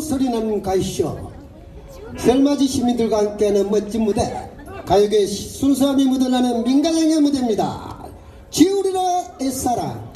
소리 나는 가이쇼. 셀맞이 시민들과 함께하는 멋진 무대 가요계 순수함이 묻어나는 민간향의 무대입니다. 지우리라 애사랑